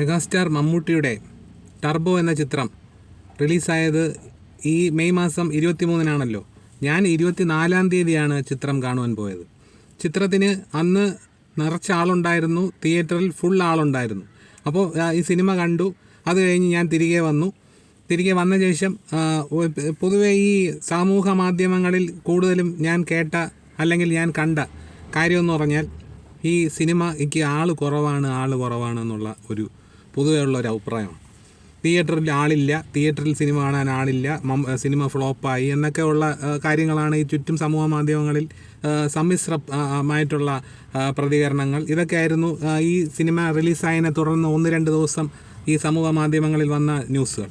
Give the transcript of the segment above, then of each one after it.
Megastar മമ്മൂട്ടിയുടെ turbo എന്ന ചിത്രം റിലീസായത് ഈ മെയ് മാസം ഇരുപത്തിമൂന്നിനാണല്ലോ. ഞാൻ ഇരുപത്തിനാലാം തീയതിയാണ് ചിത്രം കാണുവാൻ പോയത്. ചിത്രത്തിന് അന്ന് നിറച്ച ആളുണ്ടായിരുന്നു തിയേറ്ററിൽ ഫുൾ ആളുണ്ടായിരുന്നു. അപ്പോൾ ഈ സിനിമ കണ്ടു. അത് കഴിഞ്ഞ് ഞാൻ തിരികെ വന്നു. തിരികെ വന്ന ശേഷം പൊതുവേ ഈ സാമൂഹ മാധ്യമങ്ങളിൽ കൂടുതലും ഞാൻ കേട്ട അല്ലെങ്കിൽ ഞാൻ കണ്ട കാര്യമെന്ന് പറഞ്ഞാൽ ഈ സിനിമയ്ക്ക് ആൾ കുറവാണ് ആൾ കുറവാണ് എന്നുള്ള ഒരു പൊതുവേ ഉള്ള ഒരു അഭിപ്രായമാണ് തിയേറ്ററിൽ ആളില്ല തിയേറ്ററിൽ സിനിമ കാണാൻ ആളില്ല സിനിമ ഫ്ലോപ്പായി എന്നൊക്കെ ഉള്ള കാര്യങ്ങളാണ് ഈ ചുറ്റും സമൂഹ മാധ്യമങ്ങളിൽ ആ, സമ്മിശ്ര ആ, ആയിട്ടുള്ള ആ, പ്രതികരണങ്ങൾ. ഇതൊക്കെയായിരുന്നു ഈ സിനിമ റിലീസായതിനെ തുടർന്ന് ഒന്ന് രണ്ട് ദിവസം ഈ സമൂഹ മാധ്യമങ്ങളിൽ വന്ന ന്യൂസുകൾ.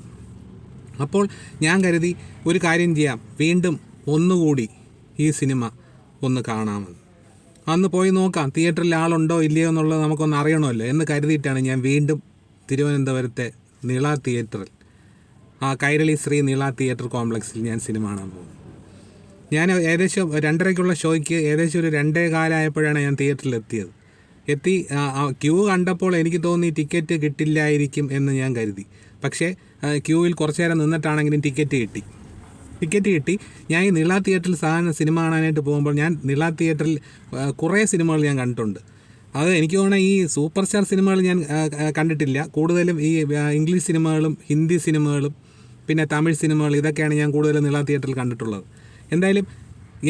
അപ്പോൾ ഞാൻ കരുതി ഒരു കാര്യം ചെയ്യാം. വീണ്ടും ഒന്നുകൂടി ഈ സിനിമ ഒന്ന് കാണാമെന്ന്. അന്ന് പോയി നോക്കാം. തിയേറ്ററിൽ ആളുണ്ടോ ഇല്ലയോ എന്നുള്ളത് നമുക്കൊന്ന് അറിയണമല്ലോ എന്ന് കരുതിയിട്ടാണ് ഞാൻ വീണ്ടും തിരുവനന്തപുരത്തെ നീള തിയേറ്ററിൽ. ആ കൈരളി ശ്രീ നീള തിയേറ്റർ കോംപ്ലക്സിൽ ഞാൻ സിനിമ കാണാൻ പോകും ഞാൻ ഏകദേശം രണ്ടരയ്ക്കുള്ള ഷോയ്ക്ക് ഏകദേശം ഒരു രണ്ടേ കാലമായപ്പോഴാണ് ഞാൻ തിയേറ്ററിൽ എത്തിയത് എത്തി ക്യൂ കണ്ടപ്പോൾ എനിക്ക് തോന്നി ടിക്കറ്റ് കിട്ടില്ലായിരിക്കും എന്ന് ഞാൻ കരുതി. പക്ഷേ ക്യൂവിൽ കുറച്ച് നേരം നിന്നിട്ടാണെങ്കിലും ടിക്കറ്റ് കിട്ടി. ടിക്കറ്റ് കിട്ടി. ഞാൻ ഈ നിള തിയേറ്ററിൽ സാധാരണ സിനിമ കാണാനായിട്ട് പോകുമ്പോൾ ഞാൻ നിള തിയേറ്ററിൽ കുറേ സിനിമകൾ ഞാൻ കണ്ടിട്ടുണ്ട്. അത് എനിക്ക് തോന്നുന്നത് ഈ സൂപ്പർ സ്റ്റാർ സിനിമകൾ ഞാൻ കണ്ടിട്ടില്ല. കൂടുതലും ഈ ഇംഗ്ലീഷ് സിനിമകളും ഹിന്ദി സിനിമകളും പിന്നെ തമിഴ് സിനിമകൾ ഇതൊക്കെയാണ് ഞാൻ കൂടുതലും നിള തിയേറ്ററിൽ കണ്ടിട്ടുള്ളത്. എന്തായാലും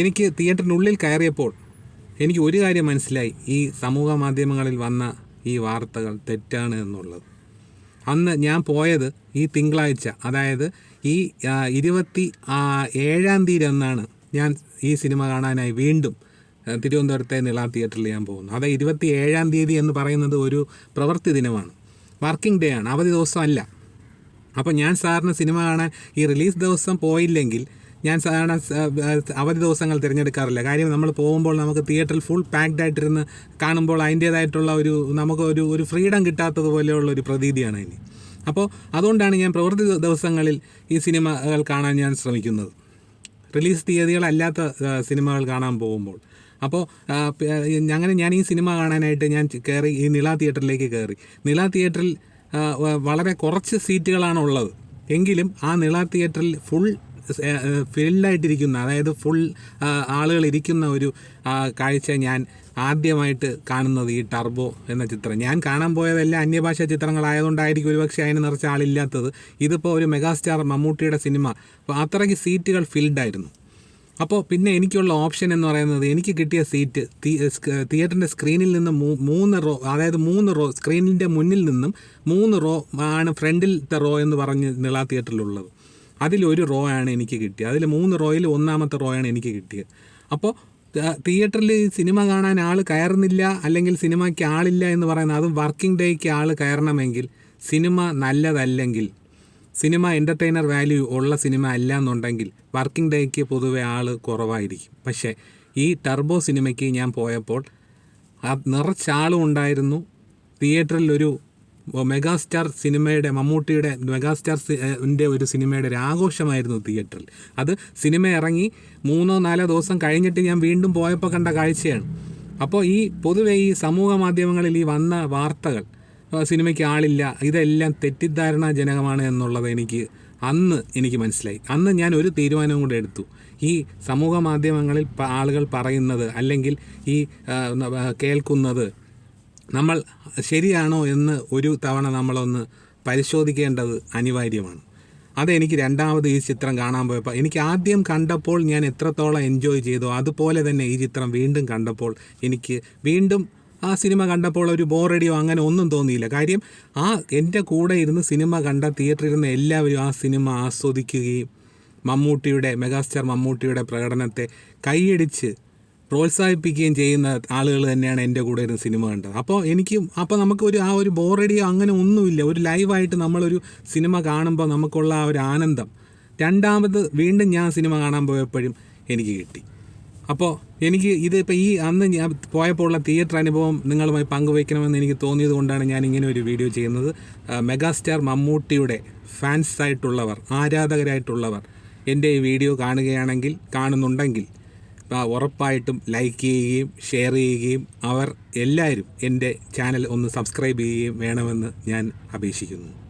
എനിക്ക് തിയേറ്ററിനുള്ളിൽ കയറിയപ്പോൾ എനിക്ക് ഒരു കാര്യം മനസ്സിലായി. ഈ സമൂഹ മാധ്യമങ്ങളിൽ വന്ന ഈ വാർത്തകൾ തെറ്റാണ് എന്നുള്ളത്. അന്ന് ഞാൻ പോയത് ഈ തിങ്കളാഴ്ച അതായത് ഈ ഇരുപത്തി ഏഴാം തീയതി ഞാൻ ഈ സിനിമ കാണാനായി വീണ്ടും തിരുവനന്തപുരത്തെ നിള തിയേറ്ററിൽ ഞാൻ പോകുന്നു. അത് ഇരുപത്തി ഏഴാം തീയതി എന്ന് പറയുന്നത് ഒരു പ്രവൃത്തി ദിനമാണ്. വർക്കിംഗ് ഡേ ആണ്. അവധി ദിവസമല്ല. അപ്പോൾ ഞാൻ സാറിന് സിനിമ കാണാൻ ഈ റിലീസ് ദിവസം പോയില്ലെങ്കിൽ ഞാൻ സാധാരണ അവധി ദിവസങ്ങൾ തിരഞ്ഞെടുക്കാറില്ല. കാര്യം നമ്മൾ പോകുമ്പോൾ നമുക്ക് തിയേറ്ററിൽ ഫുൾ പാക്ഡ് ആയിട്ടിരുന്ന് കാണുമ്പോൾ അതിന്റേതായിട്ടുള്ള ഒരു നമുക്ക് ഒരു ഒരു ഫ്രീഡം കിട്ടാത്തതുപോലെയുള്ള ഒരു പ്രതീതിയാണ് ഇനി. അപ്പോൾ അതുകൊണ്ടാണ് ഞാൻ പ്രവൃത്തി ദിവസങ്ങളിൽ ഈ സിനിമകൾ കാണാൻ ഞാൻ ശ്രമിക്കുന്നത്. റിലീസ് തീയതികളല്ലാത്ത സിനിമകൾ കാണാൻ പോകുമ്പോൾ. അപ്പോൾ അങ്ങനെ ഞാൻ ഈ സിനിമ കാണാനായിട്ട് ഞാൻ കയറി ഈ നില തിയേറ്ററിലേക്ക് കയറി നില തിയേറ്ററിൽ വളരെ കുറച്ച് സീറ്റുകളാണ് ഉള്ളത് എങ്കിലും ആ നിള തിയേറ്ററിൽ ഫുൾ ഫിൽഡായിട്ടിരിക്കുന്ന അതായത് ഫുൾ ആളുകൾ ഇരിക്കുന്ന ഒരു കാഴ്ച ഞാൻ ആദ്യമായിട്ട് കാണുന്നത് ഈ ടർബോ എന്ന ചിത്രം. ഞാൻ കാണാൻ പോയതെല്ലാം അന്യഭാഷാ ചിത്രങ്ങളായതുകൊണ്ടായിരിക്കും ഒരുപക്ഷെ അതിന് നിറച്ച ആളില്ലാത്തത്. ഇതിപ്പോൾ ഒരു മെഗാസ്റ്റാർ മമ്മൂട്ടിയുടെ സിനിമ. അപ്പോൾ അത്രയ്ക്ക് സീറ്റുകൾ ഫിൽഡായിരുന്നു. അപ്പോൾ പിന്നെ എനിക്കുള്ള ഓപ്ഷൻ എന്ന് പറയുന്നത് എനിക്ക് കിട്ടിയ സീറ്റ് തിയേറ്ററിന്റെ സ്ക്രീനിൽ നിന്ന് മൂന്ന് റോ അതായത് മൂന്ന് റോ സ്ക്രീനിന്റെ മുന്നിൽ നിന്നും മൂന്ന് റോ ആണ് ഫ്രണ്ടിലത്തെ റോ എന്ന് പറഞ്ഞ് നിള തിയേറ്ററിലുള്ളത് അതിലൊരു റോ ആണ് എനിക്ക് കിട്ടിയത്. അതിൽ മൂന്ന് റോയിൽ ഒന്നാമത്തെ റോ ആണ് എനിക്ക് കിട്ടിയത്. അപ്പോൾ തിയേറ്ററിൽ സിനിമ കാണാൻ ആൾ കയറുന്നില്ല അല്ലെങ്കിൽ സിനിമയ്ക്ക് ആളില്ല എന്ന് പറയുന്നത് അതും വർക്കിംഗ് ഡേക്ക് ആൾ കയറണമെങ്കിൽ സിനിമ നല്ലതല്ലെങ്കിൽ സിനിമ എന്റർടൈനർ വാല്യൂ ഉള്ള സിനിമ അല്ല എന്നുണ്ടെങ്കിൽ വർക്കിംഗ് ഡേക്ക് പൊതുവെ ആൾ കുറവായിരിക്കും. പക്ഷേ ഈ ടർബോ സിനിമയ്ക്ക് ഞാൻ പോയപ്പോൾ ആ നിറച്ചാളും ഉണ്ടായിരുന്നു. തിയേറ്ററിൽ ഒരു മെഗാസ്റ്റാർ സിനിമയുടെ മമ്മൂട്ടിയുടെ മെഗാസ്റ്റാർ ഒരു സിനിമയുടെ ഒരു ആഘോഷമായിരുന്നു തിയേറ്ററിൽ. അത് സിനിമ ഇറങ്ങി മൂന്നോ നാലോ ദിവസം കഴിഞ്ഞിട്ട് ഞാൻ വീണ്ടും പോയപ്പോൾ കണ്ട കാഴ്ചയാണ്. അപ്പോൾ ഈ പൊതുവെ ഈ സമൂഹ മാധ്യമങ്ങളിൽ ഈ വന്ന വാർത്തകൾ സിനിമയ്ക്ക് ആളില്ല. ഇതെല്ലാം തെറ്റിദ്ധാരണാജനകമാണ് എന്നുള്ളത് എനിക്ക് അന്ന് എനിക്ക് മനസ്സിലായി. അന്ന് ഞാൻ ഒരു തീരുമാനവും കൂടെ എടുത്തു. ഈ സമൂഹ മാധ്യമങ്ങളിൽ ആളുകൾ പറയുന്നത് അല്ലെങ്കിൽ ഈ കേൾക്കുന്നത് നമ്മൾ ശരിയാണോ എന്ന് ഒരു തവണ നമ്മളൊന്ന് പരിശോധിക്കേണ്ടത് അനിവാര്യമാണ്. അതെനിക്ക് രണ്ടാമത് ഈ ചിത്രം കാണാൻ പോയപ്പോൾ എനിക്ക് ആദ്യം കണ്ടപ്പോൾ ഞാൻ എത്രത്തോളം എൻജോയ് ചെയ്തോ അതുപോലെ തന്നെ ഈ ചിത്രം വീണ്ടും കണ്ടപ്പോൾ എനിക്ക് വീണ്ടും ആ സിനിമ കണ്ടപ്പോൾ ഒരു ബോറടിയോ അങ്ങനെ ഒന്നും തോന്നിയില്ല. കാര്യം ആ എന്റെ കൂടെ ഇരുന്ന് സിനിമ കണ്ട തിയേറ്ററിൽ ഇരുന്ന് എല്ലാവരും ആ സിനിമ ആസ്വദിക്കുകയും മമ്മൂട്ടിയുടെ മെഗാസ്റ്റാർ മമ്മൂട്ടിയുടെ പ്രകടനത്തെ കൈയടിച്ച് പ്രോത്സാഹിപ്പിക്കുകയും ചെയ്യുന്ന ആളുകൾ തന്നെയാണ് എന്റെ കൂടെ ഇരുന്ന് സിനിമ കണ്ടത്. അപ്പോൾ എനിക്ക് അപ്പോൾ നമുക്ക് ഒരു ആ ഒരു ബോറടിയോ അങ്ങനെ ഒന്നുമില്ല. ഒരു ലൈവായിട്ട് നമ്മളൊരു സിനിമ കാണുമ്പോൾ നമുക്കുള്ള ആ ഒരു ആനന്ദം രണ്ടാമത് വീണ്ടും ഞാൻ സിനിമ കാണാൻ പോയപ്പോഴും എനിക്ക് കിട്ടി. അപ്പോൾ എനിക്ക് ഇതിപ്പോൾ ഈ അന്ന് ഞാൻ പോയപ്പോൾ ഉള്ള തിയേറ്റർ അനുഭവം നിങ്ങളുമായി പങ്കുവയ്ക്കണമെന്ന് എനിക്ക് തോന്നിയത് കൊണ്ടാണ് ഞാൻ ഇങ്ങനെ ഒരു വീഡിയോ ചെയ്യുന്നത്. മെഗാസ്റ്റാർ മമ്മൂട്ടിയുടെ ഫാൻസ് ആയിട്ടുള്ളവർ ആരാധകരായിട്ടുള്ളവർ എന്റെ ഈ വീഡിയോ കാണുകയാണെങ്കിൽ കാണുന്നുണ്ടെങ്കിൽ ഉറപ്പായിട്ടും ലൈക്ക് ചെയ്യുകയും ഷെയർ ചെയ്യുകയും അവർ എല്ലാവരും എന്റെ ചാനൽ ഒന്ന് സബ്സ്ക്രൈബ് ചെയ്യുകയും വേണമെന്ന് ഞാൻ അപേക്ഷിക്കുന്നു.